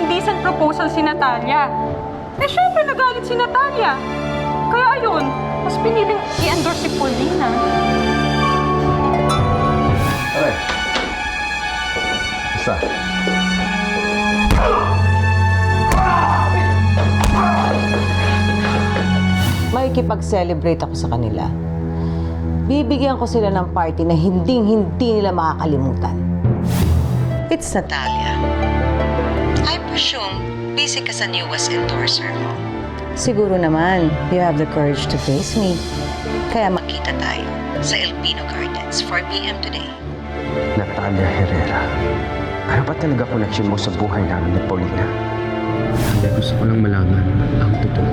indecent proposal si Natalia. Eh, syempre nagalit si Natalia. Kaya ayun, mas piniling i-endorse si Paulina. Aray. Basta. Makikipag-celebrate ako sa kanila. Bibigyan ko sila ng party na hinding-hindi nila makakalimutan. It's Natalia. I presume busy ka sa newest endorser mo. Siguro naman, you have the courage to face me. Kaya makita tayo sa Elpino Gardens 4 p.m. today. Natalia Herrera. Ano ba talaga connection mo sa buhay namin ni Paulina? Hindi, gusto ko lang malaman ang totoo.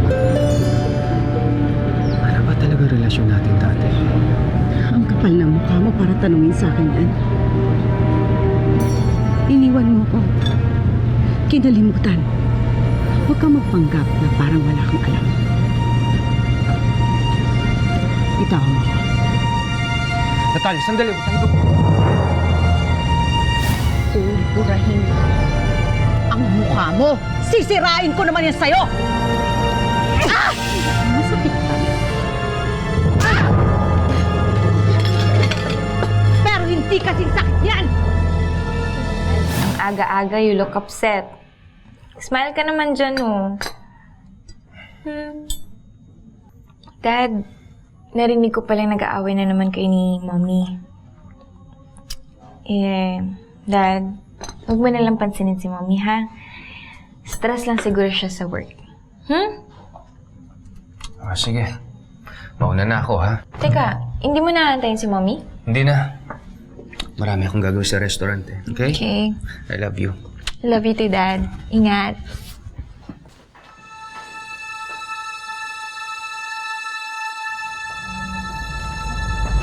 Ano ba talaga relasyon natin dati? Ang kapal ng mukha mo para tanungin sa akin yan. Iniwan mo ko. Kinalimutan. Huwag kang magpanggap na parang wala kang alam. Bitawan mo ako. Natalia, sandali. Tayo ko. Burahin ang mukha mo. Sisirain ko naman yan sa'yo! Ah! Masakit ba? Ah! Pero hindi kasing sakit yan! Aga-aga, you look upset. Smile ka naman dyan, oh. Hmm. Dad, narinig ko palang nag-aaway na naman kayo ni Mommy. Eh, Dad, huwag mo nalang pansinin si Mommy, ha? Stress lang siguro siya sa work. Hmm? Ah, sige. Mauna na ako, ha? Teka, hindi mo naantayin si Mommy? Hindi na. Marami akong gagawin sa restaurant, eh. Okay? Okay. I love you. Love you too, Dad. Ingat.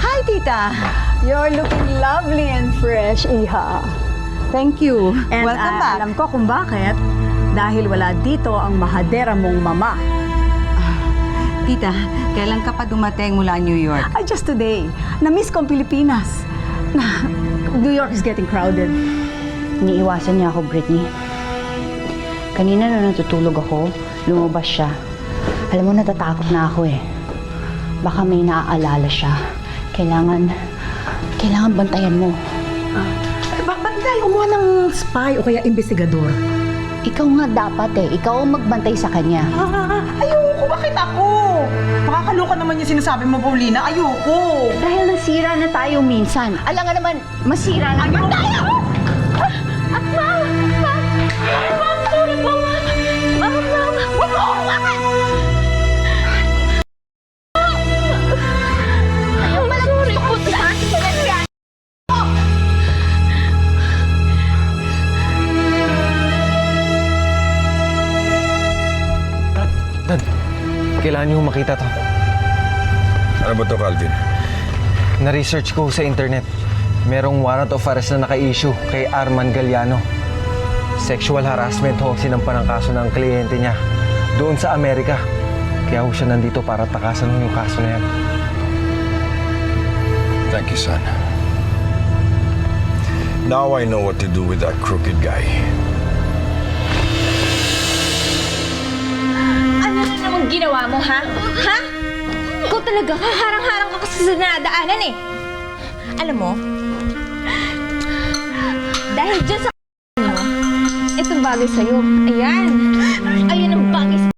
Hi, Tita! You're looking lovely and fresh, Iha. Thank you. And Welcome ah, back. alam ko kung bakit. Dahil wala dito ang mahadera mong mama. Tita, kailan ka pa dumating mula New York? Ah, just today. Na-miss ko ang Pilipinas. New York is getting crowded. Iniiwasan niya ako, Britney. Kanina na natutulog ako, lumabas siya. Alam mo, natatakot na ako eh. Baka may naaalala siya. Kailangan, kailangan bantayan mo. Ba ba't tayo kumuha ng spy o kaya investigador? Ikaw nga dapat eh. Ikaw ang magbantay sa kanya. Ah, ayoko. Bakit ako? Makakaloka naman yung sinasabi mo, Paulina. Ayoko. Dahil nasira na tayo minsan. Alam nga naman, masira na naman tayo! Dad, kailangan niyo makita to. Ano ba to, Calvin? Na-research ko sa internet. Merong warrant of arrest na naka-issue kay Arman Galliano. Sexual harassment ho ang sinampan ng kaso ng kliyente niya doon sa Amerika. Kaya ho siya nandito para takasan ho yung kaso na yan. Thank you, son. Now I know what to do with that crooked guy. Namang ginawa mo, ha? Ha? Ikaw talaga, harang-harang ka kasi sa nadaanan eh. Alam mo, dahil dyan sa mo, itong bagay sa'yo. Ayan. Ayun ang bagay sa'yo.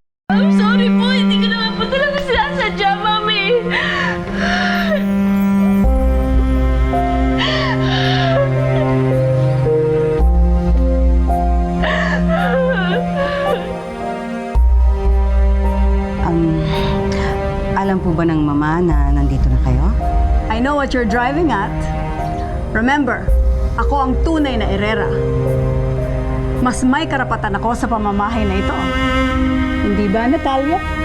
You're driving at. Remember, ako ang tunay na Herrera. Mas may karapatan ako sa pamamahay na ito. Hindi ba, Natalia?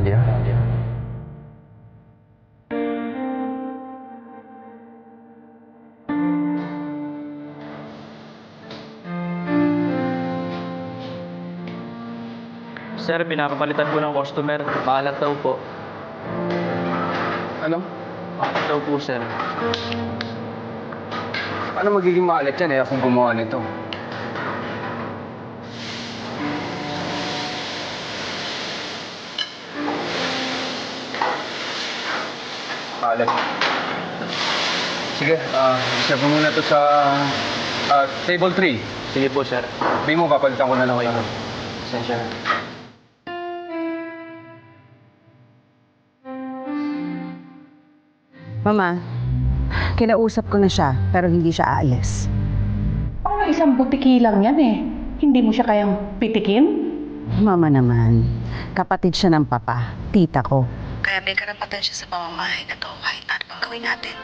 Natalia? Sir, pinapapalitan po ng customer. Maalat daw po. Ano? Maalat daw po, sir. Paano magiging maalit yan eh akong gumawa nito? Maalit. Sige, ah, serve mo muna to sa ah, table 3. Sige po, sir. Sabi mo, papalitan ko na lang kayo. Sensya. Mama, kinausap ko na siya pero hindi siya aalis. Parang isang butiki lang yan eh. Hindi mo siya kayang pitikin? Mama naman, kapatid siya ng papa, tita ko. Kaya may karapatan siya sa pamamahay na to kahit ano pang gawin natin.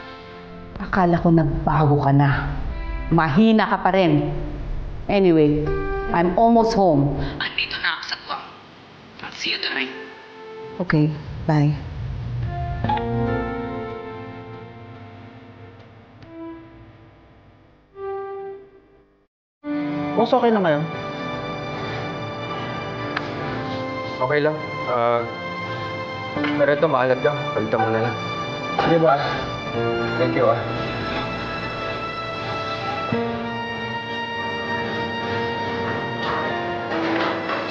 Akala ko nagbago ka na. Mahina ka pa rin. Anyway, I'm almost home. Andito na ako sa Guam. I'll see you tonight. Okay, bye. Boss, okay lang kayo? Okay lang. Ah, pero ito, maalat ka. Palitan mo na lang. Sige ba? Thank you ah.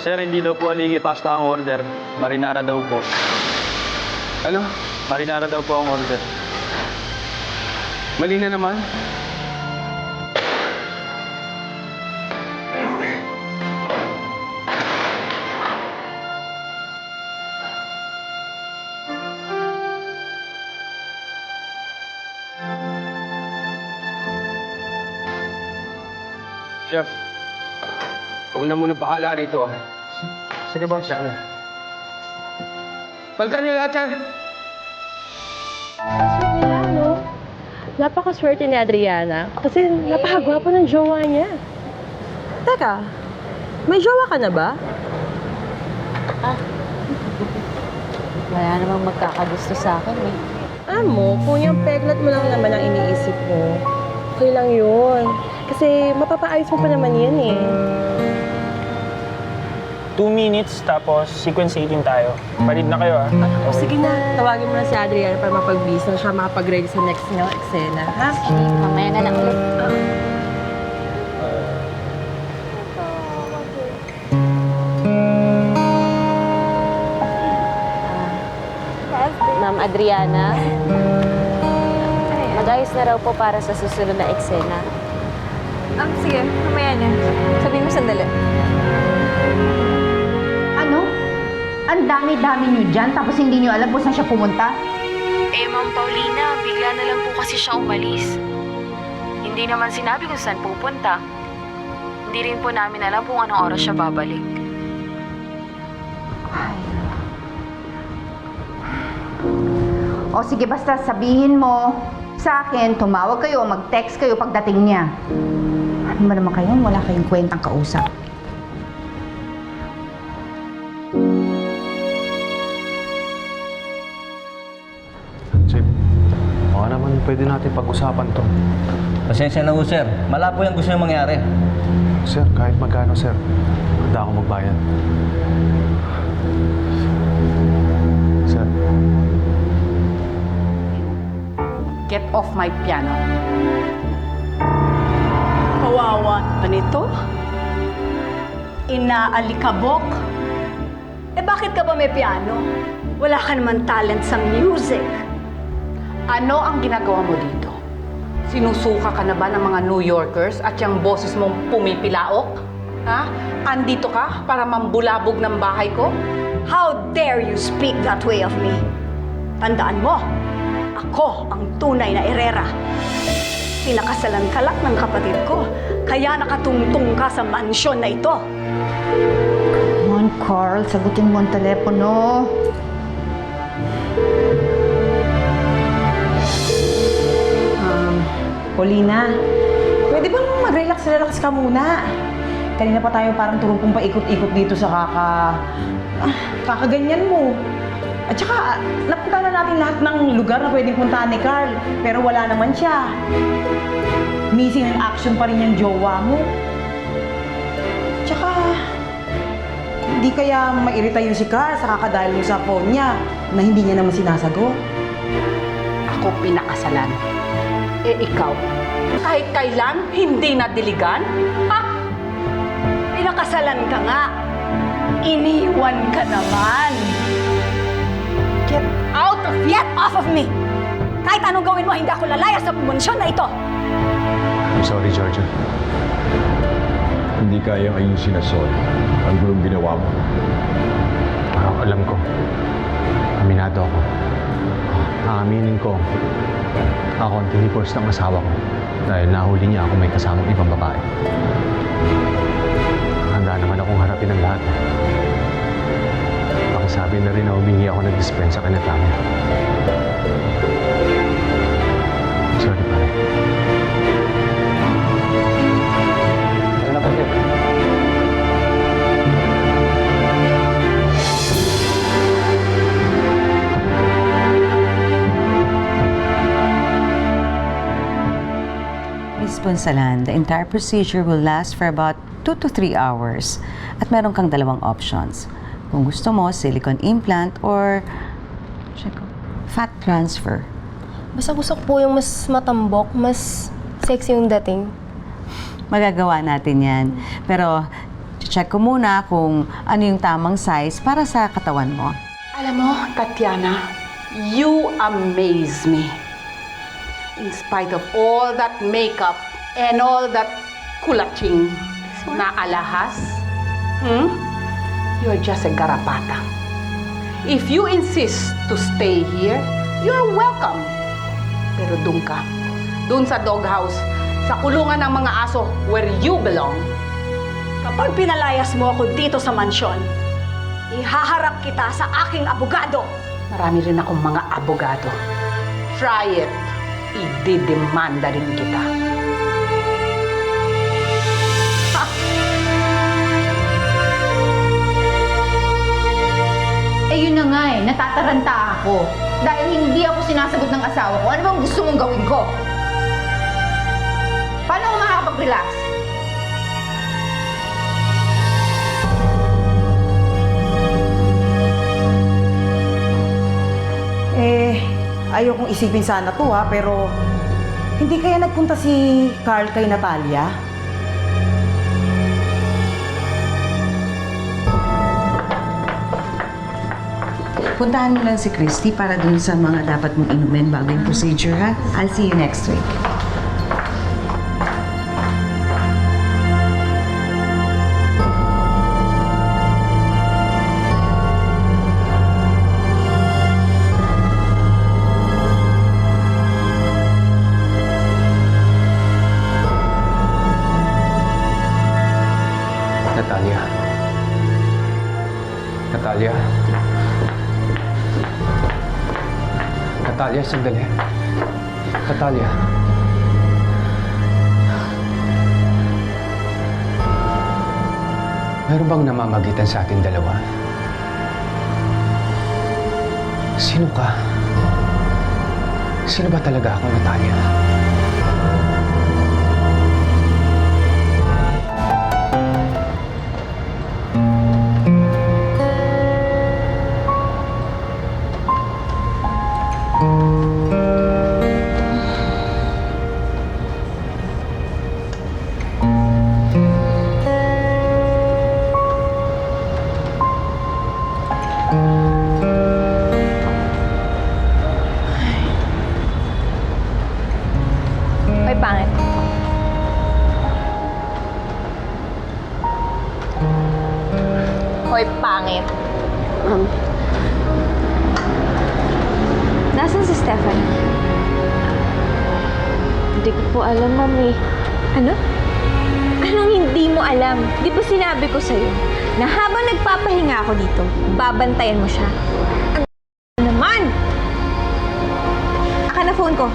Sir, hindi daw po aligi pasta ang order. Marinara daw po. Ano? Marinara daw po ang order. Mali na naman. Huwag na muna bahala rito ah. Sige boss. Palitan niyo lahat yan! Ano? Napakaswerte ni Adriana kasi napakagwapo ng jowa niya. Teka, may jowa ka na ba? Wala namang magkakagusto sa akin eh. Alam mo, kung yung pregnant mo lang naman ang iniisip mo, okay lang yun. Kasi mapapaayos mo pa naman yan eh. Two minutes, tapos sequence 18 tayo. Palit na kayo, ah. O sige na, tawagin mo na si Adriana para mapag-bis na siya makapag-ready sa next niyang eksena. Ha? Mamaya na lang ulit. Ma'am Adriana, mag-ayos na raw po para sa susunod na eksena. Ah, sige. Mamaya na. Sabihin mo sandali. Ang dami-dami niyo dyan tapos hindi niyo alam kung saan siya pumunta? Eh, Ma'am Paulina, bigla na lang po kasi siya umalis. Hindi naman sinabi kung saan pupunta. Hindi rin po namin alam kung anong oras siya babalik. O sige, basta sabihin mo sa akin, tumawag kayo mag-text kayo pagdating niya. Ano ba naman kayo? Wala kayong kwentang kausap. Pwede natin pag-usapan to. Pasensya na po, sir. Malabo yung gusto niyo mangyari. Sir, kahit magkano sir, handa ako magbayad. Sir, Get off my piano. Kawawa ba nito? Inaalikabok? Eh bakit ka ba may piano? Wala ka naman talent sa music. Ano ang ginagawa mo dito? Sinusuka ka na ba ng mga New Yorkers at yung boses mong pumipilaok? Ha? Andito ka para mambulabog ng bahay ko? How dare you speak that way of me? Tandaan mo, ako ang tunay na Herrera. Pinakasalan kalak ng kapatid ko, kaya nakatungtong ka sa mansyon na ito. Come on, Carl. Sagutin mo ang telepono. Paulina, pwede bang mag-relax-relax ka muna? Kanina pa tayo parang turupong paikot-ikot dito sa kaka... Ah, kakaganyan mo. At saka, napunta na natin lahat ng lugar na pwedeng puntahan ni Carl. Pero wala naman siya. Missing in action pa rin yung jowa mo. Tsaka, hindi kaya mairita yung si Carl sa kakadahil mo sa phone niya na hindi niya naman sinasagot. Ako pinakasalan. Eh ikaw, kahit kailan hindi nadiligan? Ha? Pinakasalan ka nga. Iniwan ka naman. Get out of Get off of me! Kahit anong gawin mo, hindi ako lalaya sa pumunsyong na ito. I'm sorry, Georgia. Hindi kaya ayusin na sorry. Ang gulong ginawa mo. Ah, alam ko. Aminado ako. Aaminin ko. Ako ang tinipors ng asawa ko. Dahil nahuli niya ako may kasamang ibang babae. Handa naman akong harapin ang lahat. Pakisabi na rin na humingi ako ng dispensa kay Natalia. Sorry, pare. Miss Ponsalan, the entire procedure will last for about 2 to 3 hours. At meron kang dalawang options. Kung gusto mo, silicone implant or fat transfer. Basta gusto ko po yung mas matambok, mas sexy yung dating. Magagawa natin yan. Pero, check ko muna kung ano yung tamang size para sa katawan mo. Alam mo, Tatiana, you amaze me. In spite of all that makeup and all that kulaching na alahas, hmm? you're just a garapata. If you insist to stay here, you're welcome. Pero doon ka, doon sa doghouse, sa kulungan ng mga aso where you belong. Kapag pinalayas mo ako dito sa mansyon, ihaharap kita sa aking abogado. Marami rin akong mga abogado. Try it. Ididemanda rin kita. Eh yun na nga eh, natataranta ako. Dahil hindi ako sinasagot ng asawa ko, ano bang gusto mong gawin ko? Paano ako makakapag-relax? Eh, ayokong isipin sana to ha, pero hindi kaya nagpunta si Carl kay Natalia? Puntahan mo lang si Christy para dun sa mga dapat mong inumin bago yung procedure ha. I'll see you next week. Natalia. Natalia. Natalia, sandali. Natalia. Meron bang namamagitan sa ating dalawa? Sino ka? Sino ba talaga ako, Natalia? Hoy, ko po alam, mami. Ano? Anong hindi mo alam? Di ba sinabi ko sa'yo na habang nagpapahinga ako dito, babantayan mo siya? Ang naman! Aka na phone ko.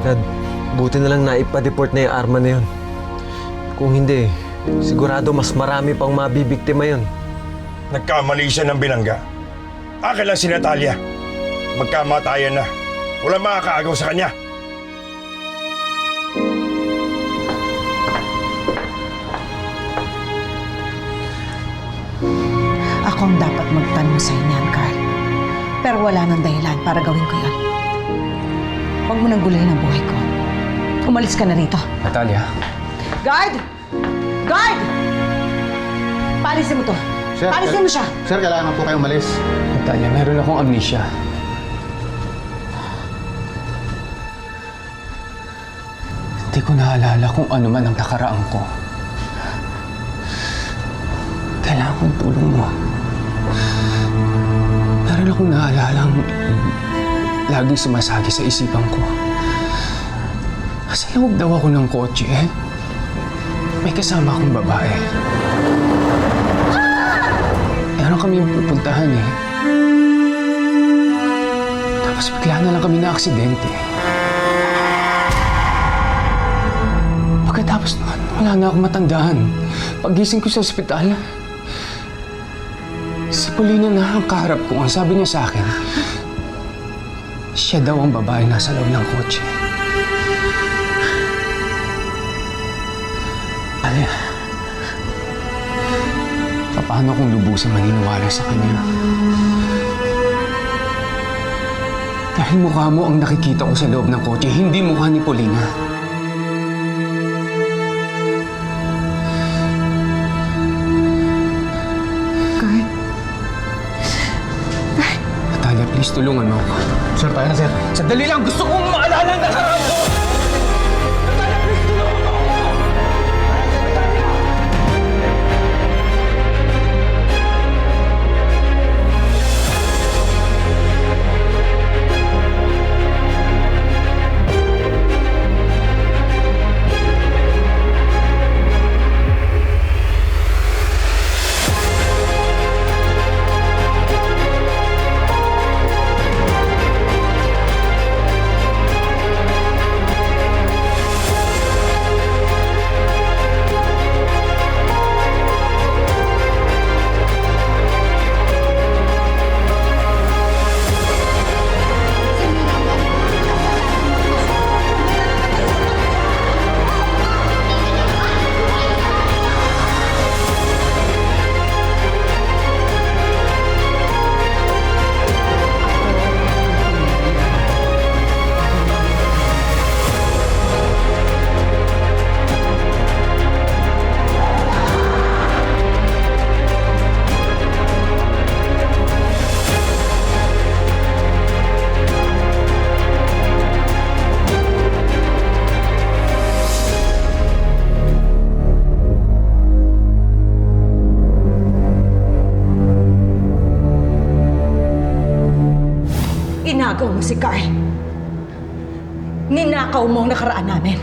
Dad, buti na lang naipa-deport na yung arma na yun. Kung hindi, sigurado mas marami pang mabibiktima yun. Nagkamali siya ng binangga. Akin lang si Natalia. Magkamatayan na. Walang makakaagaw sa kanya. Ako ang dapat magtanong sa inyan, Carl. Pero wala nang dahilan para gawin ko yan. Huwag mo nang gulayin ang buhay ko. Umalis ka na rito. Natalia. Guard! Guard! Paalisin mo to. Paalisin mo siya. Sir, kailangan po kayo umalis. Natalia, meron akong amnesia. Hindi ko naalala kung ano man ang nakaraan ko. Kailangan kong tulong mo. Meron akong naalala ang laging sumasagi sa isipan ko. Nasa loob daw ako ng kotse eh. May kasama akong babae. Kami pupuntahan eh. Tapos bigla na lang kami na aksidente. Pagkatapos nun, wala na akong matandaan. Pagising ko sa ospital, si Paulina na ang kaharap ko. Ang sabi niya sa akin, siya daw ang babae nasa loob ng kotse. Alia, paano kung lubusang maniniwala sa kanya? Dahil mukha mo ang nakikita ko sa loob ng kotse, hindi mukha ni Paulina. Natalia, please tulungan mo ako. Sir, tayo na, sir. Sandali lang! Gusto kong maalala ang nakaraan ko! Inagaw mo si Carl. Ninakaw mo ang nakaraan namin.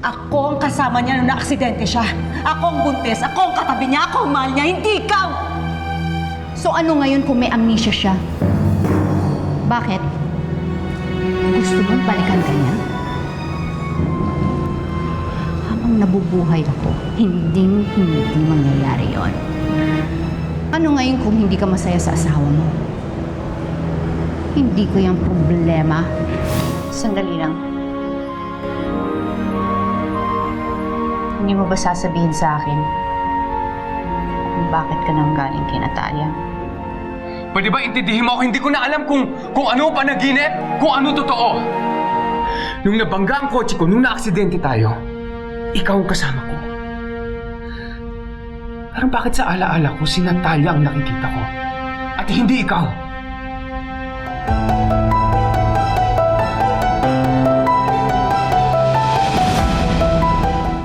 Ako ang kasama niya nung naaksidente siya. Ako ang buntis, ako ang katabi niya, ako ang mahal niya, hindi ikaw! So ano ngayon kung may amnesia siya? Bakit? Gusto mong balikan ka niya? Habang nabubuhay ako, hindi hindi mangyayari yon. Ano ngayon kung hindi ka masaya sa asawa mo? Hindi ko yung problema. Sandali lang. Hindi mo ba sasabihin sa akin kung bakit ka nang galing kay Natalia? Pwede ba intindihin mo ako? Hindi ko na alam kung, kung ano panaginip, kung ano totoo. Nung nabangga ang kotse ko, nung naaksidente tayo, ikaw ang kasama ko. Pero bakit sa alaala ko si Natalia ang nakikita ko? At hindi ikaw?